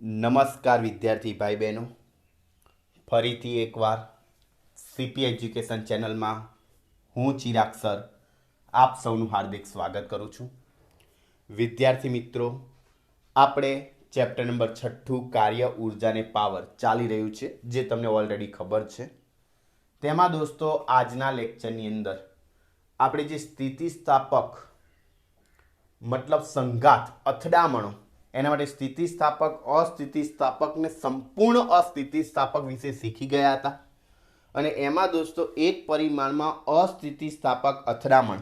નમસ્કાર વિદ્યાર્થી ભાઈ બહેનો ફરીથી એકવાર સીપી એજ્યુકેશન ચેનલમાં હું ચિરાગ સર આપ સૌનું હાર્દિક સ્વાગત કરું છું. વિદ્યાર્થી મિત્રો, આપણે ચેપ્ટર નંબર છઠ્ઠું કાર્ય ઉર્જાને પાવર ચાલી રહ્યું છે, જે તમને ઓલરેડી ખબર છે. તેમાં દોસ્તો, આજના લેક્ચરની અંદર આપણે જે સ્થિતિસ્થાપક, મતલબ સંઘાત, અથડામણો એના માટે સ્થિતિસ્થાપક, અસ્થિતિસ્થાપકને સંપૂર્ણ અસ્થિતિસ્થાપક વિશે શીખી ગયા હતા. અને એમાં દોસ્તો, એક પરિમાણમાં અસ્થિતિસ્થાપક અથડામણ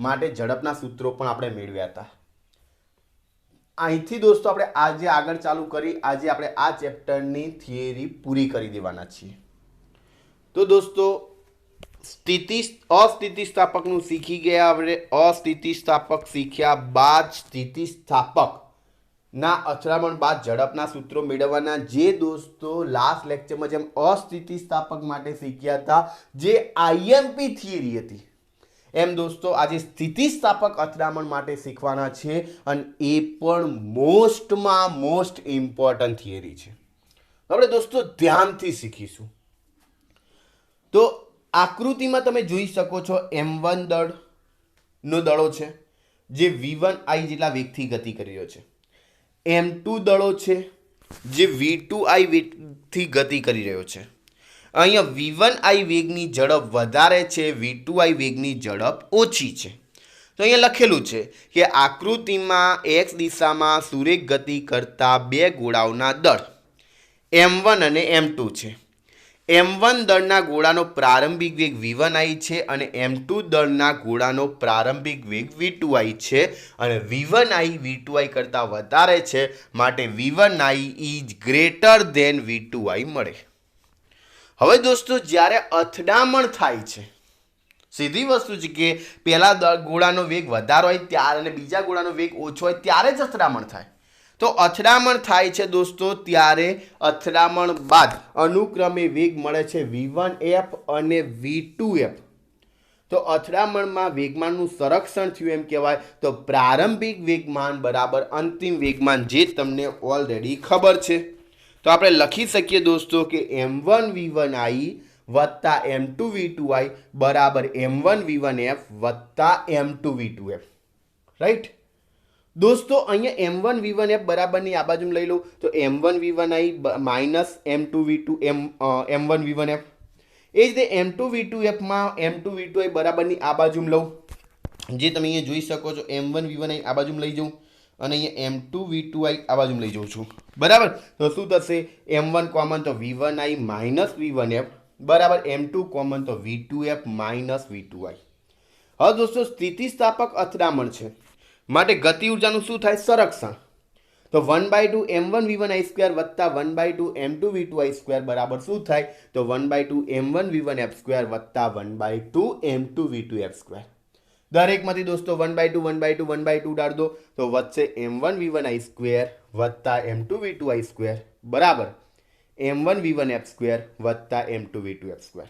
માટે ઝડપના સૂત્રો પણ આપણે મેળવ્યા હતા. અહીંથી દોસ્તો, આપણે આજે આગળ ચાલુ કરી, આજે આપણે આ ચેપ્ટરની થિયરી પૂરી કરી દેવાના છીએ. તો દોસ્તો સ્થિતિ અસ્થિતિસ્થાપકનું શીખી ગયા આપણે, અસ્થિતિસ્થાપક શીખ્યા બાદ સ્થિતિસ્થાપક. ના અથડામણ બાદ ઝડપના સૂત્રો મેળવવાના જે દોસ્તો લાસ્ટ લેક્ચરમાં જેમ અસ્થિતિસ્થાપક માટે શીખ્યા હતા, જે આઈએમપી થિયરી હતી. એમ દોસ્તો, આજે સ્થિતિસ્થાપક અથડામણ માટે શીખવાના છે અને એ પણ મોસ્ટમાં મોસ્ટ ઇમ્પોર્ટન્ટ થિયરી છે. આપણે દોસ્તો ધ્યાનથી શીખીશું. તો આકૃતિમાં તમે જોઈ શકો છો એમ વન દળનો દળો છે, જે વી વન આઈ જેટલા વેગથી ગતિ કરી રહ્યો છે. એમ ટુ દળો છે, જે વી ટુ આઈ વેગથી ગતિ કરી રહ્યો છે. અહીંયા વી વન આઈ વેગની ઝડપ વધારે છે, વી ટુ આઈ વેગની ઝડપ ઓછી છે. તો અહીંયા લખેલું છે કે આકૃતિમાં એક્સ દિશામાં સુરેખ ગતિ કરતા બે ગોળાઓના દળ, એમ વન અને એમ ટુ છે. એમ વન દળના ગોળાનો પ્રારંભિક વેગ વી વન આઈ છે અને એમ ટુ દળના ગોળાનો પ્રારંભિક વેગ વી ટુ આઈ છે અને વી વન આઈ વી ટુ આઈ કરતાં વધારે છે. માટે V one I is greater than V two I મળે. હવે દોસ્તો, જ્યારે અથડામણ થાય છે, સીધી વસ્તુ છે કે પહેલાં ગોળાનો વેગ વધારો હોય ત્યારે અને બીજા ગોળાનો વેગ ઓછો હોય ત્યારે જ અથડામણ થાય. તો અથડામણ થાય છે દોસ્તો ત્યારે અથડામણ બાદ અનુક્રમે વેગ મળે છે વી વન એફ અને વી ટુ એફ. તો અથડામણમાં વેગમાનનું સંરક્ષણ થયું એમ કહેવાય. તો પ્રારંભિક વેગમાન બરાબર અંતિમ વેગમાન જે તમને ઓલરેડી ખબર છે. તો આપણે લખી શકીએ દોસ્તો કે M one V one I વત્તા M two V two I બરાબર M one V one F વત્તા M two V two F. Right? દોસ્તો, અહીંયા M one V one F બરાબરની આ બાજુ લઈ લઉં. તો M one V one I minus M two V two M M one V one F એ જ રીતે M two V two એફમાં M two V two I બરાબરની આ બાજુ લઉં. જે તમે અહીંયા જોઈ શકો છો એમ વન વી વન આઈ આ બાજુ લઈ જાઉં. અને અહીંયા એમ ટુ વી ટુ આઈ આ બાજુ લઈ જાઉં છું. બરાબર? તો શું થશે? એમ વન કોમન તો V one I minus V one F બરાબર? એમ ટુ કોમન તો V two F minus V two I. હવે દોસ્તો, સ્થિતિસ્થાપક અથડામણ છે. માટે ગતિ ઉર્જાનું શું થાય? સંરક્ષણ. તો one by two M one V one I square વત્તા one by two M two V two I square બરાબર શું થાય? તો one by two M one V one F square વત્તા one by two M two V two F square દરેકમાંથી દોસ્તો one by two one by two one by two ડાળ દો. તો વધશે M one V one I square વત્તા M two V two I square બરાબર. M one V one F square વત્તા M two V two F square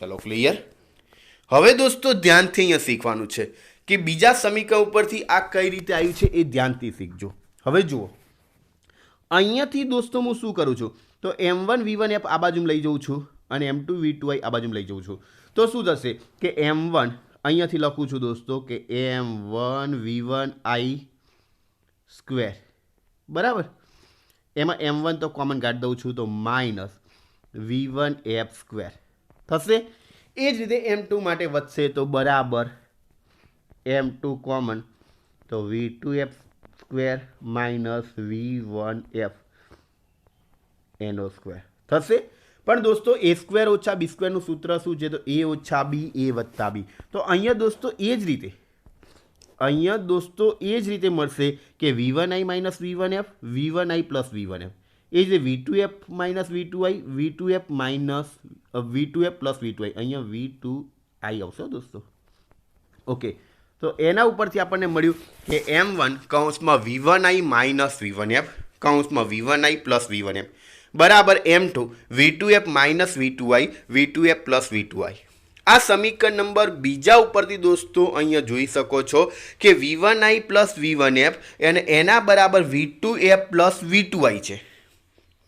ચલો clear હવે દોસ્તો ધ્યાનથી અહીંયા શીખવાનું છે. કે બીજા સમીકરણ ઉપરથી આ કઈ રીતે આવ્યું છે એ ધ્યાનથી શીખજો. હવે જુઓ. અહીંયાથી દોસ્તો હું શું કરું છું? તો M one V one F આ બાજુ લઈ જાઉં છું અને એમ ટુ વી ટુ આઈ આ બાજુ લઈ જાઉં છું. તો શું થશે કે એમ વન અહીંયાથી લખું છું દોસ્તો કે M one V one I square બરાબર? એમાં એમ વન તો કોમન કાઢ દઉં છું, તો minus V one F square થશે? એ જ રીતે એમ ટુ માટે વધશે તો બરાબર એમ ટુ કોમન, તો V two F square minus V one F એનો સ્ક્વેર. થશે? પણ દોસ્તો, એ સ્ક્વેર ઓછા બી સ્ક્વેરનું સૂત્ર શું છે? તો એ ઓછા બી, એ વત્તા બી. તો અહીંયા દોસ્તો એ જ રીતે, અહીંયા દોસ્તો એ જ રીતે મળશે કે V one I minus V one F, V one I plus V one F. એ જ V two F minus V two I, V two F minus V two F plus V two I. અહીંયા V two આઈ આવશે દોસ્તો. Okay. તો એના ઉપરથી આપણને મળ્યું કે એમ વન કૌંસમાં V one I minus V one F, કૌંસમાં V one I plus V one F. બરાબર M two, V two F minus V two I, V two F plus V two I. આ સમીકરણ number બીજા ઉપરથી દોસ્તો અહીંયા જોઈ શકો છો કે V one I plus V one F અને એના બરાબર V two F plus V two I છે.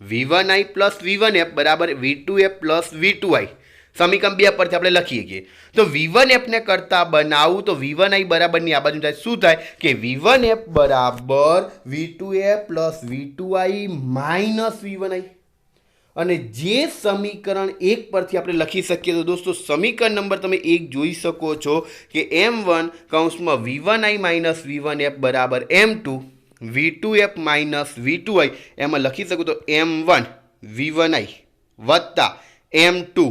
V one I plus V one F બરાબર V two F plus V two I. સમીકરણ બે પરથી આપણે લખીએ છીએ તો વી વન એફને કરતાં બનાવું, તો વી આઈ બરાબરની આ બાજુ થાય. શું થાય? કે વી વન એફ બરાબર V two A plus V two I minus V one I અને જે સમીકરણ એક પરથી આપણે લખી શકીએ તો દોસ્તો, સમીકરણ નંબર તમે એક જોઈ શકો છો કે એમ વન કૌંસમાં V one I minus V one F બરાબર M two V two F minus V two I એમાં લખી શકું તો M one V one I વત્તા M two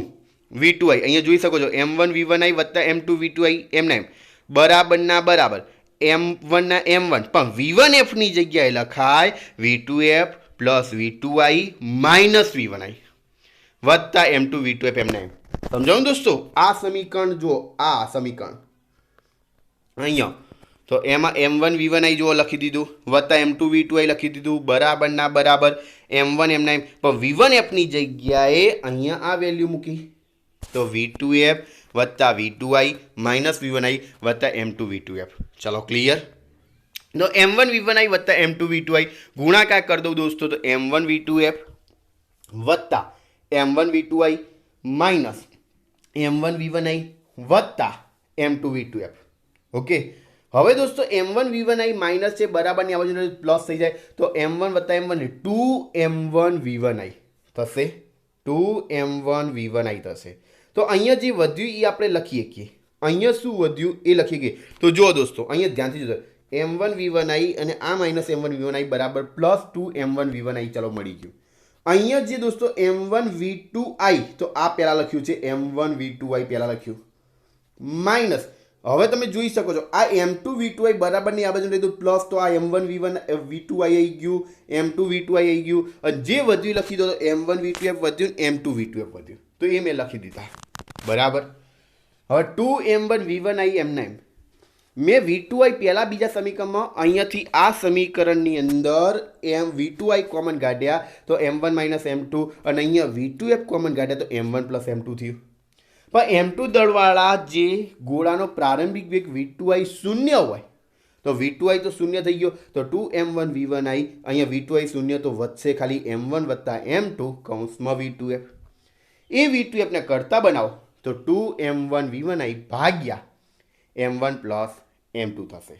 V two I અહીંયા જોઈ શકો છો. એમ વન વી વન આઈ વત્તા એમ ટુ વી ટુ આઈ એમ ના એમ. બરાબરના બરાબર. એમ વનના એમ વન પણ વી વન એફની જગ્યાએ લખાય V two F plus V two I minus V one I વત્તા M two V two F એમના એમ. સમજાવું દોસ્તો? આ સમીકરણ જો આ સમીકરણ. અહીંયા. તો એમાં એમ વન વી વન આઈ જુઓ, લખી દીધું. વત્તા એમ ટુ વી ટુ આઈ લખી દીધું. બરાબરના બરાબર. એમ વન એમના એમ. પણ વી વન એફની જગ્યાએ અહીંયા આ વેલ્યુ મૂકી. તો વી ટુ એફ વત્તા V two I minus V one I વત્તા M two V two F ચલો ક્લિયર તો M one V one I વત્તા એમ ટુ વી ટુ આઈ ગુણાકાર કરી દઉં દોસ્તો, તો M one V two F વત્તા M one V two I minus M one V one I વત્તા M two V two F okay હવે દોસ્તો M one V one I minus છે, બરાબરની આ બાજુ પ્લસ થઈ જાય. તો એમ વન વત્તા M one two M one V one I થશે. Two M one V one I થશે. તો અહીંયા જે વધ્યું એ આપણે લખીએ કે. અહીંયા શું વધ્યું એ લખી ગઈ તો જુઓ દોસ્તો, અહીંયા ધ્યાનથી જોજો એમ વન વી વન આઈ અને આ minus M one V one I બરાબર plus two M one V one I ચલો મળી ગયું. અહીંયા જે દોસ્તો એમ વન વી ટુ આઈ તો આ પહેલાં લખ્યું છે એમ વન વી ટુ આઈ પહેલાં લખ્યું. માઇનસ હવે તમે જોઈ શકો છો, આ એમ ટુ વી ટુ આઈ બરાબરની આ બાજુ લીધું પ્લસ તો આ M one V one V two I આવી ગયું એમ ટુ વી ટુ આઈ આવી ગયું જે વધ્યું લખી દો M one V two F વધ્યું M two V two F વધ્યું. તો એ મેં લખી દીધા. બરાબર? હવે two M one V one I એમના એમ મેં વી ટુ આઈ પહેલાં બીજા સમીકરણમાં અહીંયાથી આ સમીકરણની અંદર એમ વી ટુ આઈ કોમન કાઢ્યા, તો M one minus M two અને અહીંયા વી ટુ એફ કોમન કાઢ્યા, તો M one plus M two થયું. પણ એમ ટુ દળવાળા જે ગોળાનો પ્રારંભિક વેગ વી ટુ આઈ શૂન્ય હોય, તો વી ટુ આઈ તો શૂન્ય થઈ ગયો. તો two M one V one I અહીંયા વી ટુ આઈ શૂન્ય, તો વધશે ખાલી એમ વન વત્તા એમ ટુ કૌંસમાં વી ટુ એફ એ વી ટુ એફને કરતા બનાવો. તો two M one V one I ભાગ્યા M one plus M two થશે.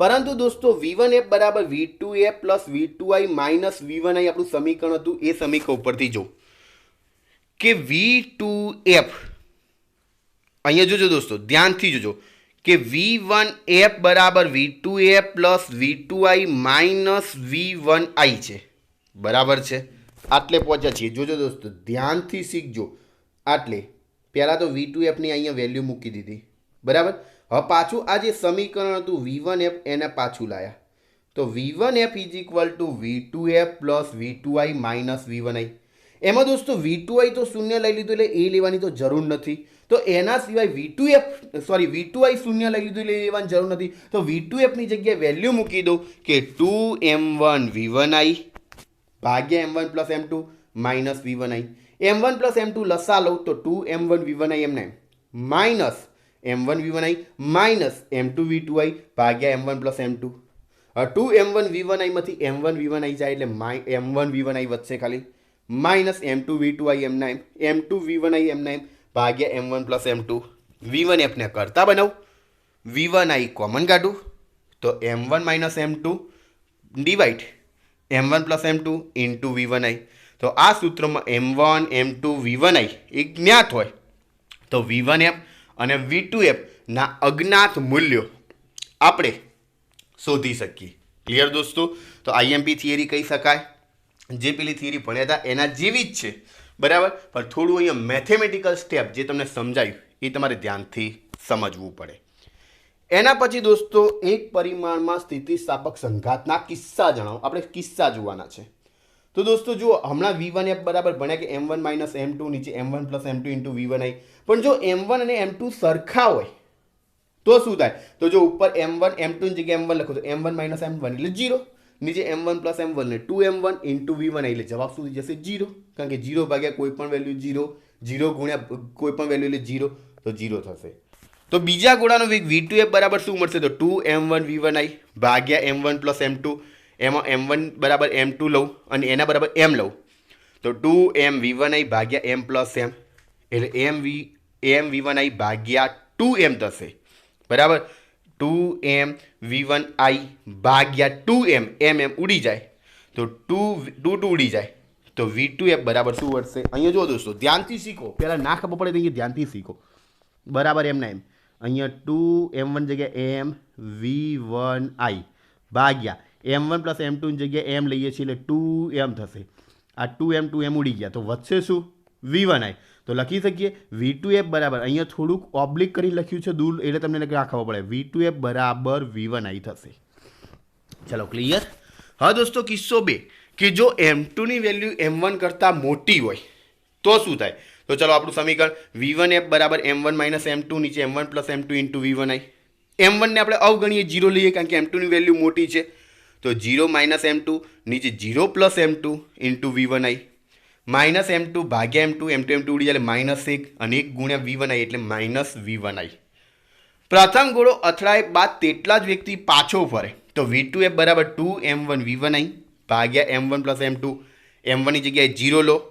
પરંતુ દોસ્તો, વી વન એફ બરાબર V two A plus V two I minus V one I આપણું સમીકરણ હતું, એ સમીકરણ ઉપરથી જો. કે વી ટુ એફ, અહીંયા જોજો દોસ્તો, ધ્યાનથી જોજો. કે વી વન એફ બરાબર V two A plus V two I minus V one I છે. બરાબર છે? આટલે પહોંચ્યા છીએ. જોજો દોસ્તો, ધ્યાનથી શીખજો. આટલે. પહેલાં તો વી ટુ એફની અહીંયા વેલ્યુ મૂકી દીધી. બરાબર? હવે પાછું આ જે સમીકરણ હતું વી વન એફ એને પાછું લાયા. તો V one F is equal to V two F plus V two I minus V one I એમાં દોસ્તો વી ટુ આઈ તો શૂન્ય લઈ લીધું એટલે એ લેવાની તો જરૂર નથી. તો એના સિવાય V two F sorry V two I શૂન્ય લઈ લીધું એટલે લેવાની જરૂર નથી. તો વી ટુ એફની જગ્યાએ વેલ્યુ મૂકી દઉં કે two M one V one I ભાગ્યા M one plus M two minus V one I M one plus M two લસા લઉં તો two M one V one I M એમને minus M one V one I minus M two V two I ભાગ્યા M one plus M two two M one V one આઈમાંથી M one V one I જાય એટલે માઈ એમ one V one I વધશે ખાલી minus M two V two I એમના એમ એમ two V one I એમના એમ ભાગ્યા M one plus M two V one એફને કરતા બનાવું વી વન આઈ કોમન કાઢું તો M one minus M two divide M one plus M two into V one I તો આ સૂત્રમાં M one M two V one I એ જ્ઞાત હોય. તો વી વન એફ અને વી ટુ એફના અજ્ઞાત મૂલ્યો આપણે શોધી શકીએ. ક્લિયર દોસ્તો? તો આઈએમપી થિયરી કહી શકાય. જે પેલી થિયરી ભણ્યા હતા, એના જેવી જ છે. બરાબર? પણ થોડું અહીંયા મેથેમેટિકલ સ્ટેપ જે તમને સમજાયું, એ તમારે ધ્યાનથી સમજવું પડે. એના પછી દોસ્તો, એક પરિમાણમાં સ્થિતિસ્થાપક સંઘાતના કિસ્સા જણાવો. આપણે કિસ્સા જોવાના છે. તો દોસ્તો જુઓ હમણાં વી વન એફ બરાબર ભણ્યા કે M one minus M two નીચે M one plus M two into V one I પણ જો એમ વન અને એમ ટુ સરખા હોય તો શું થાય તો જો ઉપર એમ વન એમ ટુની જગ્યાએ એમ વન લખો તો M one minus M one એટલે જીરો નીચે M one plus M one ને two M one into V one એટલે જવાબ શું થઈ જશે જીરો કારણ કે જીરો ભાગ્યા કોઈ પણ વેલ્યુ જીરો જીરો ગુણ્યા કોઈ પણ વેલ્યુ એટલે જીરો તો જીરો થશે તો બીજા ગોળાનો વેગ વી ટુ એફ બરાબર શું મળશે તો two M one V one I ભાગ્યા M one plus M two એમાં એમ વન બરાબર એમ ટુ લઉં અને એના બરાબર એમ લઉં. તો two M V one I ભાગ્યા એમ પ્લસ એમ એટલે એમ વી એમ વી વન આઈ ભાગ્યા ટુ એમ થશે. બરાબર? Two M V one I ભાગ્યા ટુ એમ એમ એમ ઉડી જાય. તો ટુ ટુ ટુ ઉડી જાય. તો વી ટુ એફ બરાબર શું વધશે? અહીંયા જો દોસ્તો, ધ્યાનથી શીખો. પહેલાં ના ખબર પડે તો ધ્યાનથી શીખો. બરાબર એમના એમ. અહીંયા ટુ એમ વન જગ્યા એમ વી વન આઈ ભાગ્યા. એમ વન પ્લસ એમ ટુની જગ્યાએ એમ લઈએ છીએ એટલે ટુ એમ થશે. આ ટુ એમ ટુ એમ ઉડી ગયા. તો વધશે શું? વી વન આઈ તો લખી શકીએ વી ટુ એફ બરાબર. અહીંયા થોડુંક ઓબ્લિક કરી લખ્યું છે દૂર, એટલે તમને ખબર પડે. વી ટુ એફ બરાબર વી વન આઈ થશે. ચલો ક્લિયર હા દોસ્તો, કિસ્સો બે. કે જો એમ ટુની વેલ્યુ એમ વન કરતાં મોટી હોય, તો શું થાય? તો ચલો આપણું સમીકરણ વી વન એફ બરાબર M one minus M two નીચે M one plus M two into V one I M વનને આપણે અવગણીએ જીરો લઈએ, કારણ કે એમ ટુની વેલ્યુ મોટી છે. તો જીરો માઇનસ એમ ટુ, નીચે zero plus M two into V one I. Minus M two ભાગ્યા M two M two M two ઉડી જાય માઇનસ એક અને એક ગુણ્યા વી વન આઈ એટલે માઇનસ વી વન આઈ. પ્રથમ ગોળો અથડાય બાદ તેટલા જ વ્યક્તિ પાછો ફરે. તો વી ટુ એફ બરાબર two, M one V one I ભાગ્યા M one plus M two. M વનની જગ્યાએ જીરો લો,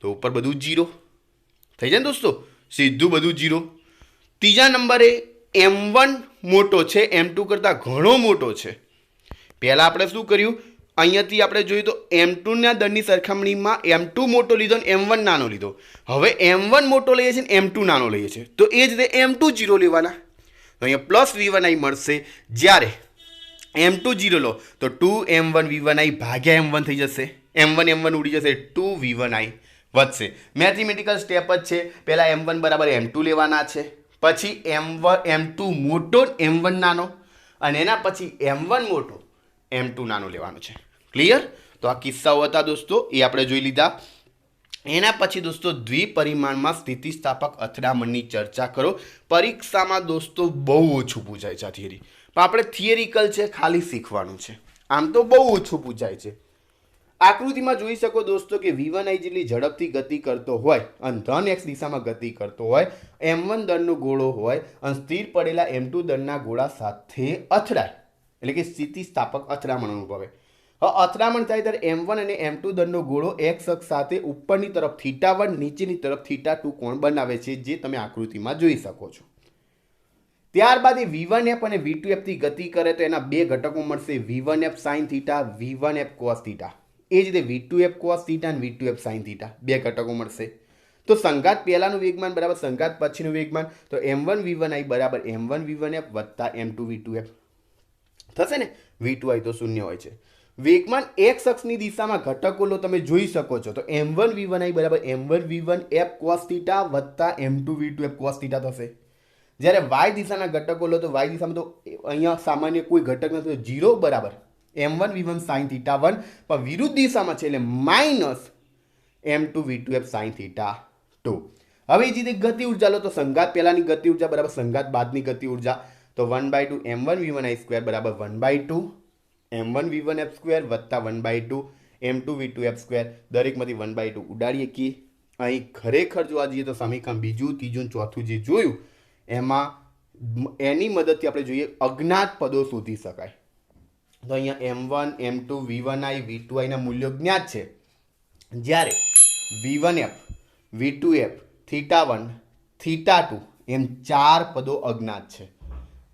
તો ઉપર બધું જીરો. થઈ જાય ને દોસ્તો? સીધું બધું જીરો. ત્રીજા નંબરે એમ વન મોટો છે, એમ ટુ કરતાં ઘણો મોટો છે. પહેલાં આપણે શું કર્યું? અહીંયાથી આપણે જોયું તો એમ ટુના દરની સરખામણીમાં એમ ટુ મોટો લીધો અને એમ વન નાનો લીધો. હવે એમ વન મોટો લઈએ છીએ ને એમ ટુ નાનો લઈએ છીએ. તો એ જ રીતે એમ ટુ જીરો લેવાના. તો અહીંયા પ્લસ વી વન આઈ મળશે. જ્યારે એમ ટુ જીરો લો, તો two M one V one I ભાગ્યા એમ વન થઈ જશે. એમ વન એમ વન ઉડી જશે ટુ વી વન આઈ વધશે. મેથેમેટિકલ સ્ટેપ જ છે. પહેલાં એમ વન બરાબર એમ ટુ લેવાના છે. પછી એમ વન એમ ટુ મોટો એમ વન નાનો. અને એના પછી એમ વન મોટો. એમ ટુ નાનું લેવાનું છે. ક્લિયર તો આ કિસ્સાઓ હતા દોસ્તો, એ આપણે જોઈ લીધા. એના પછી દોસ્તો દ્વિપરિમાણમાં સ્થિતિસ્થાપક અથડામણની ચર્ચા કરો. પરીક્ષામાં દોસ્તો બહુ ઓછું પૂછાય છે આ થિયરી પણ આપણે થિયરિકલ છે, ખાલી શીખવાનું છે. આમ તો બહુ ઓછું પૂછાય છે. આકૃતિમાં જોઈ શકો દોસ્તો કે વી વન આઈ જેટલી ઝડપથી ગતિ કરતો હોય, અને ધન એક્સ દિશામાં ગતિ કરતો હોય એમ વન દળનો ગોળો હોય, અને સ્થિર પડેલા એમ ટુ દળના ગોળા સાથે અથડાય. એટલે કે સ્થિતિસ્થાપક અથડામણ અનુભવે. હવે અથડામણ થાય ત્યારે એમ વન અને એમ ટુ દળનો ગોળો એક્સ અક્ષ સાથે ઉપરની તરફ થીટા વન, નીચેની તરફ થીટા ટુ કોણ બનાવે છે જે તમે આકૃતિમાં જોઈ શકો છો. ત્યારબાદ એ વી વન એફ અને વી ટુ એફથી ગતિ કરે તો એના બે ઘટકો મળશે. V one F sine theta V one F cos theta એ જ રીતે V two F cos theta અને V two F sine theta બે ઘટકો મળશે. તો સંઘાત પહેલાનું વેગમાન બરાબર સંઘાત પછીનું વેગમાન. તો M one V one I બરાબર M one V one F વત્તા M two V two F થશે ને? વી ટુ આઈ તો શૂન્ય હોય છે. વેગમાન એક્સ અક્ષની દિશામાં ઘટકો લો, તમે જોઈ શકો છો. તો M one V one I બરાબર M one V one F cos theta વત્તા M two V two F cos theta થશે. જ્યારે વાય દિશાના ઘટકો લો, તો વાય દિશામાં તો અહીંયા સામાન્ય કોઈ ઘટક નથી જીરો બરાબર. M one V one sine theta one પણ વિરુદ્ધ દિશામાં છે એટલે minus M two V two F sine theta two હવે એ ગતિ ઊર્જા લો, તો સંઘાત પહેલાંની ગતિ ઊર્જા બરાબર સંઘાત બાદની ગતિ ઊર્જા. તો one by two M one V one I square બરાબર one by two M one V one F square વત્તા one by two M two V two F square દરેકમાંથી one by two ઉડાડીએ કે અહીં ખરેખર જોવા જઈએ તો સમીકરણ બીજું, ત્રીજું ચોથું જે જોયું, એમાં એની મદદથી આપણે જોઈએ અજ્ઞાત પદો શોધી શકાય. તો અહીંયા M one M two V one I V two આઈના મૂલ્યો જ્ઞાત છે. જ્યારે V one F V two F theta one theta two M ચાર પદો અજ્ઞાત છે.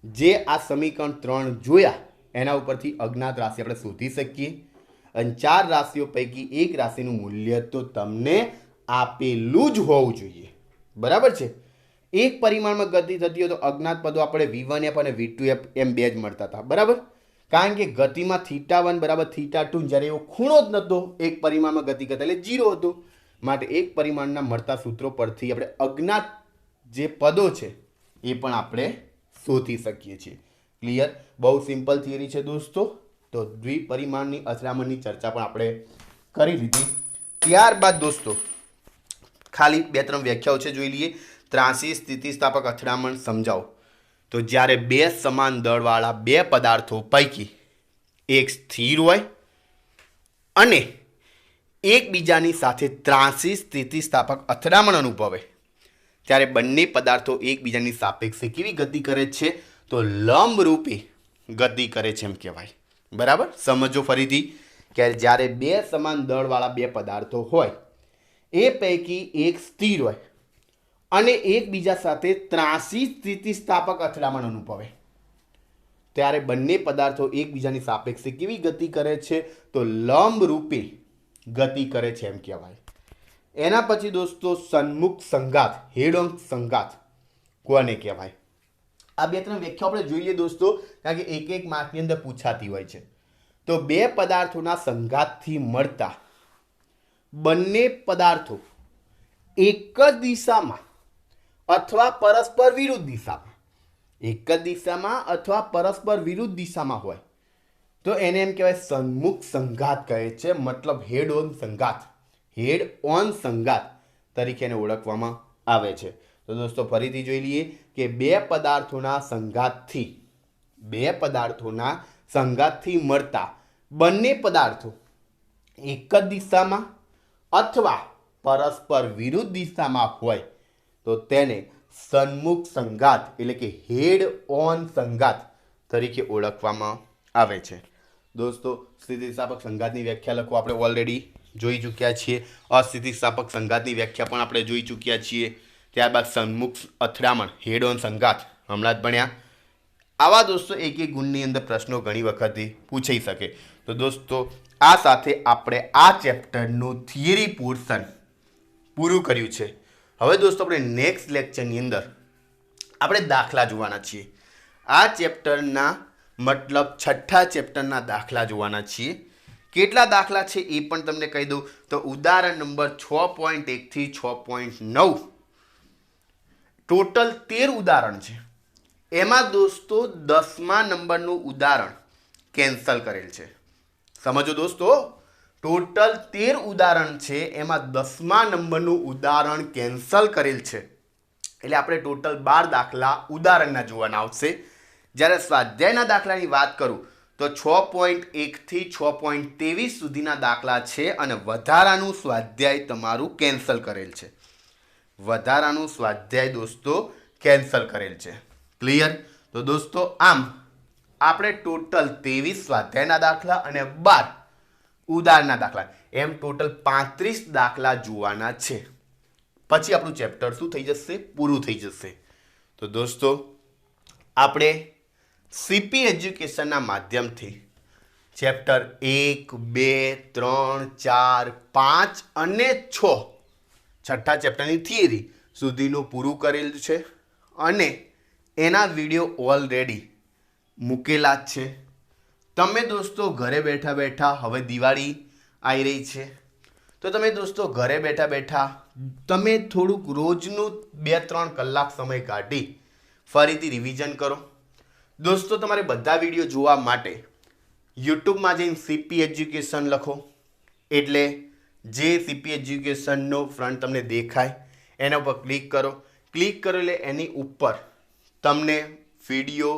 જે આ સમીકરણ ત્રણ જોયા, એના ઉપરથી અજ્ઞાત રાશિ આપણે શોધી શકીએ. અને ચાર રાશિઓ પૈકી એક રાશિનું મૂલ્ય તો તમને આપેલું જ હોવું જોઈએ. બરાબર છે? એક પરિમાણમાં ગતિ થતી હોય તો અજ્ઞાત પદો આપણે વી વન એફ અને વી ટુ એફ એમ બે જ મળતા હતા. બરાબર? કારણ કે ગતિમાં થીટા વન બરાબર થીટા ટુ જ્યારે એવો ખૂણો જ નહોતો, એક પરિમાણમાં ગતિ કરતા એટલે જીરો હતો. માટે એક પરિમાણના મળતા સૂત્રો પરથી આપણે અજ્ઞાત જે પદો છે એ પણ આપણે શોધી શકીએ છીએ. ક્લિયર બહુ સિમ્પલ થિયરી છે દોસ્તો. તો દ્વિપરિમાણની અથડામણની ચર્ચા પણ આપણે કરી લીધી. ત્યારબાદ દોસ્તો, ખાલી બે ત્રણ વ્યાખ્યાઓ છે જોઈ લઈએ. ત્રાસી સ્થિતિસ્થાપક અથડામણ સમજાવો. તો જ્યારે બે સમાન દળવાળા બે પદાર્થો પૈકી એક સ્થિર હોય અને એકબીજાની સાથે ત્રાસી સ્થિતિસ્થાપક અથડામણ અનુભવે ત્યારે બંને પદાર્થો એકબીજાની સાપેક્ષે કેવી ગતિ કરે છે? તો લંબરૂપે ગતિ કરે છે એમ કહેવાય. બરાબર? સમજો ફરીથી કે જ્યારે બે સમાન દળવાળા બે પદાર્થો હોય, એ પૈકી એક સ્થિર હોય અને એકબીજા સાથે ત્રાસી સ્થિતિસ્થાપક અથડામણ અનુભવે. ત્યારે બંને પદાર્થો એકબીજાની સાપેક્ષે કેવી ગતિ કરે છે? તો લંબરૂપે ગતિ કરે છે એમ કહેવાય. એના પછી દોસ્તો સન્મુખ સંઘાત હેડોંગ સંઘાત કોને કહેવાય? આ બે ત્રણ વ્યાખ્યાઓ આપણે જોઈએ દોસ્તો, કારણ કે એક એક માર્કની અંદર પૂછાતી હોય છે. તો બે પદાર્થોના સંઘાતથી મળતા બંને પદાર્થો એક જ દિશામાં અથવા પરસ્પર વિરુદ્ધ દિશામાં, એક જ દિશામાં અથવા પરસ્પર વિરુદ્ધ દિશામાં હોય. તો એને એમ કહેવાય સન્મુખ સંઘાત કહે છે, મતલબ હેડ ઓન સંઘાત હેડ ઓન સંઘાત તરીકેને ઓળખવામાં આવે છે. તો દોસ્તો, ફરીથી જોઈ લઈએ કે બે પદાર્થોના સંઘાતથી બે પદાર્થોના સંઘાતથી મળતા બંને પદાર્થો એક જ દિશામાં અથવા પરસ્પર વિરુદ્ધ દિશામાં હોય, તો તેને સન્મુખ સંઘાત એટલે કે હેડ ઓન સંઘાત તરીકે ઓળખવામાં આવે છે. દોસ્તો, સ્થિતિસ્થાપક સંઘાતની વ્યાખ્યા લખો આપણે ઓલરેડી. જોઈ ચૂક્યા છીએ. અસ્થિતિસ્થાપક સંઘાતની વ્યાખ્યા પણ આપણે જોઈ ચૂક્યા છીએ. ત્યારબાદ સન્મુખ અથડામણ હેડ ઓન સંઘાત હમણાં જ ભણ્યા. આવા દોસ્તો એક એક ગુણની અંદર પ્રશ્નો ઘણી વખતથી પૂછાઈ શકે. તો દોસ્તો, આ સાથે આપણે આ ચેપ્ટરનું થિયરી પોર્શન પૂરું કર્યું છે. હવે દોસ્તો, આપણે નેક્સ્ટ લેક્ચરની અંદર આપણે દાખલા જોવાના છીએ. આ ચેપ્ટરના મતલબ છઠ્ઠા ચેપ્ટરના દાખલા જોવાના છીએ. કેટલા દાખલા છે એ પણ તમને કહી દઉં. તો ઉદાહરણ નંબર છ પોઈન્ટ એકથી છ પોઈન્ટ નવ. ટોટલ તેર ઉદાહરણ છે. એમાં દોસ્તો દસમા નંબરનું ઉદાહરણ કેન્સલ કરેલ છે. સમજો દોસ્તો? ટોટલ તેર ઉદાહરણ છે, એમાં દસમા નંબરનું ઉદાહરણ કેન્સલ કરેલ છે. એટલે આપણે ટોટલ બાર દાખલા ઉદાહરણના જોવાના આવશે. જ્યારે સ્વાધ્યાયના દાખલાની વાત કરું તો છ પોઈન્ટ એકથી છ પોઈન્ટ ત્રેવીસ સુધીના દાખલા છે અને વધારાનું સ્વાધ્યાય તમારું કેન્સલ કરેલ છે. વધારાનું સ્વાધ્યાય દોસ્તો કેન્સલ કરેલ છે. ક્લિયર તો દોસ્તો આમ આપણે ટોટલ ત્રેવીસ સ્વાધ્યાયના દાખલા અને બાર ઉદાહરણના દાખલા. એમ ટોટલ પાંત્રીસ દાખલા જોવાના છે. પછી આપણું ચેપ્ટર શું થઈ જશે? પૂરું થઈ જશે. તો દોસ્તો, આપણે સીપી એજ્યુકેશનના માધ્યમથી ચેપ્ટર એક, બે, ત્રણ, ચાર, પાંચ અને છ છઠ્ઠા ચેપ્ટરની થિયરી સુધીનું પૂરું કરેલું છે અને એના વીડિયો ઓલરેડી મૂકેલા જ છે. તમે દોસ્તો ઘરે બેઠા બેઠા હવે દિવાળી આવી રહી છે. તો તમે દોસ્તો ઘરે બેઠા બેઠા તમે થોડુંક રોજનું બે, ત્રણ કલાક સમય કાઢી ફરીથી રિવિઝન કરો. દોસ્તો, તમારે બધા વીડિયો જોવા માટે યુટ્યુબમાં જઈને સીપી એજ્યુકેશન લખો. એટલે જે સીપી એજ્યુકેશનનો ફ્રન્ટ તમને દેખાય, એના ઉપર ક્લિક કરો. ક્લિક કરો એટલે એની ઉપર તમને વીડિયો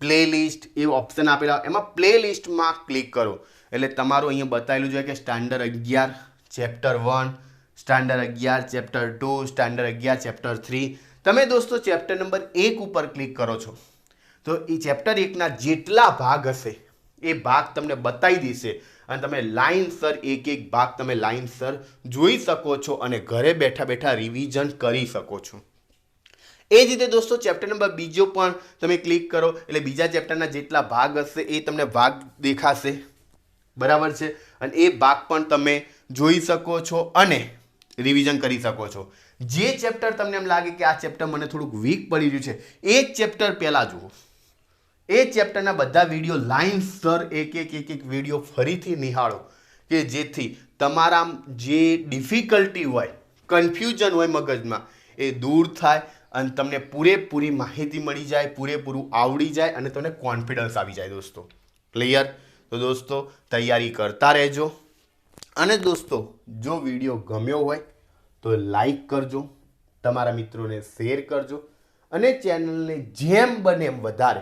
પ્લેલિસ્ટ એ ઓપ્શન આપેલા. એમાં પ્લેલિસ્ટમાં ક્લિક કરો. એટલે તમારું અહીંયા બતાવેલું છે કે સ્ટાન્ડર્ડ અગિયાર ચેપ્ટર વન સ્ટાન્ડર્ડ અગિયાર ચેપ્ટર ટુ સ્ટાન્ડર્ડ અગિયાર ચેપ્ટર થ્રી તમે દોસ્તો ચેપ્ટર નંબર એક ઉપર ક્લિક કરો છો. તો એ ચેપ્ટર એકના જેટલા ભાગ હશે, એ ભાગ તમને બતાવી દેશે. અને તમે લાઇનસર એક એક ભાગ તમે લાઇનસર જોઈ શકો છો અને ઘરે બેઠા બેઠા રિવિઝન કરી શકો છો. એ જ રીતે દોસ્તો ચેપ્ટર નંબર બીજો પણ તમે ક્લિક કરો, એટલે બીજા ચેપ્ટરના જેટલા ભાગ હશે એ તમને ભાગ દેખાશે. બરાબર છે? અને એ ભાગ પણ તમે જોઈ શકો છો અને રિવિઝન કરી શકો છો. જે ચેપ્ટર તમને એમ લાગે કે આ ચેપ્ટર મને થોડુંક વીક પડી રહ્યું છે, એ જ ચેપ્ટર પહેલાં જુઓ. એ ચેપ્ટરના બધા વીડિયો લાઇનસર એક એક એક એક વીડિયો ફરીથી નિહાળો કે જેથી તમારા જે ડિફિકલ્ટી હોય કન્ફ્યુઝન હોય મગજમાં, એ દૂર થાય અને તમને પૂરેપૂરી માહિતી મળી જાય, પૂરેપૂરું આવડી જાય અને તમને કોન્ફિડન્સ આવી જાય દોસ્તો. ક્લિયર તો દોસ્તો, તૈયારી કરતા રહેજો. અને દોસ્તો, જો વીડિયો ગમ્યો હોય, તો લાઈક કરજો, તમારા મિત્રોને શેર કરજો અને ચેનલને જેમ બને એમ વધારે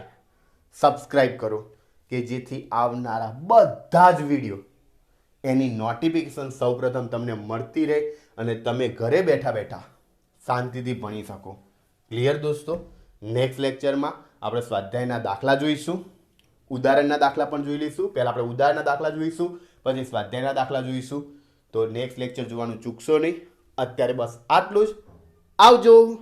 સબસ્ક્રાઈબ કરો કે જેથી આવનારા બધા જ વીડિયો એની નોટિફિકેશન સૌપ્રથમ તમને મળતી રહે અને તમે ઘરે બેઠા બેઠા શાંતિથી ભણી શકો. ક્લિયર દોસ્તો? નેક્સ્ટ લેક્ચરમાં આપણે સ્વાધ્યાયના દાખલા જોઈશું. ઉદાહરણના દાખલા પણ જોઈ લઈશું. પહેલાં આપણે ઉદાહરણના દાખલા જોઈશું, પછી સ્વાધ્યાયના દાખલા જોઈશું. તો નેક્સ્ટ લેક્ચર જોવાનું ચૂકશો નહીં. અત્યારે બસ આટલું જ. આવજો!